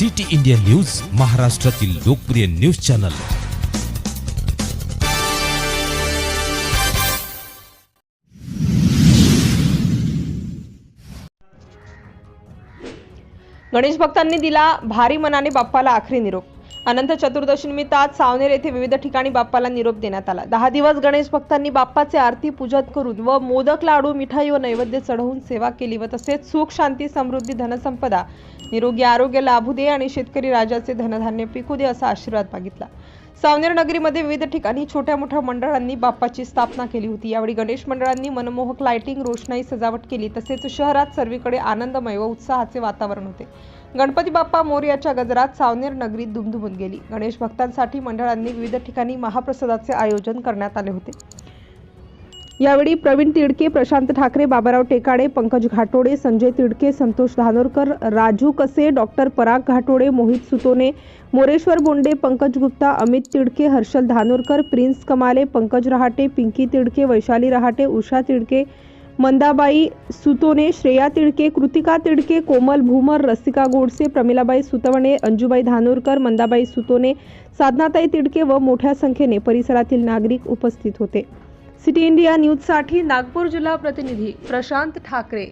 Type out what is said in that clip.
City India news महाराष्ट्रातील लोकप्रिय news channel. Ganesh भक्तांनी दिला भारी मनाने बाप्पाला आखरी निरोप. अनंत चतुर्दशीनिमित्त आज सावनेर येथे विविध ठिकाणी बाप्पाला निरोप देण्यात आला. दहा दिवस गणेश भक्तांनी बाप्पाचे आरती पूजन करून व मोदक लाडू मिठाई व नैवेद्य चढवून सेवा केली व तसेच सुख शांती समृद्धी धनसंपदा निरोगी आरोग्य लाभू दे आणि शेतकरी राजाचे धनधान्य पिकू दे असा आशीर्वाद मागितला. सावनेर नगरीमध्ये विविध ठिकाणी छोट्या मोठ्या मंडळांनी बाप्पाची स्थापना केली होती. यावेळी गणेश मंडळांनी मनमोहक लाइटिंग रोषणाई सजावट केली. तसेच शहरात सर्वीकडे आनंदमय व उत्साहाचे वातावरण होते. गणपती बाप्पा मोरयाच्या गजरात सावनेर नगरीत दुमदुमून गेली. गणेश भक्तांसाठी मंडळांनी विविध ठिकाणी महाप्रसादाचे आयोजन करण्यात आले होते. यावेळी प्रवीण तिडके प्रशांत ठाकरे बाबाराव टेकाडे पंकज घाटोडे संजय तिडके संतोष धानोरकर राजू कसे डॉक्टर पराग घाटोडे मोहित सुतोने मोरेश्वर बोंडे पंकज गुप्ता अमित तिडके हर्षल धानोरकर प्रिन्स कमाले पंकज रहाटे पिंकी तिडके वैशाली रहाटे उषा तिडके मंदाबाई सुतोने श्रेया तिडके कृतिका तिडके कोमल भूमर रसिका गोडसे प्रमिलाबाई सुतवणे अंजुबाई धानोरकर मंदाबाई सुतोने साधनाताई तिडके व मोठ्या संख्येने परिसरातील नागरिक उपस्थित होते. सिटी इंडिया न्यूजसाठी नागपूर जिल्हा प्रतिनिधी प्रशांत ठाकरे.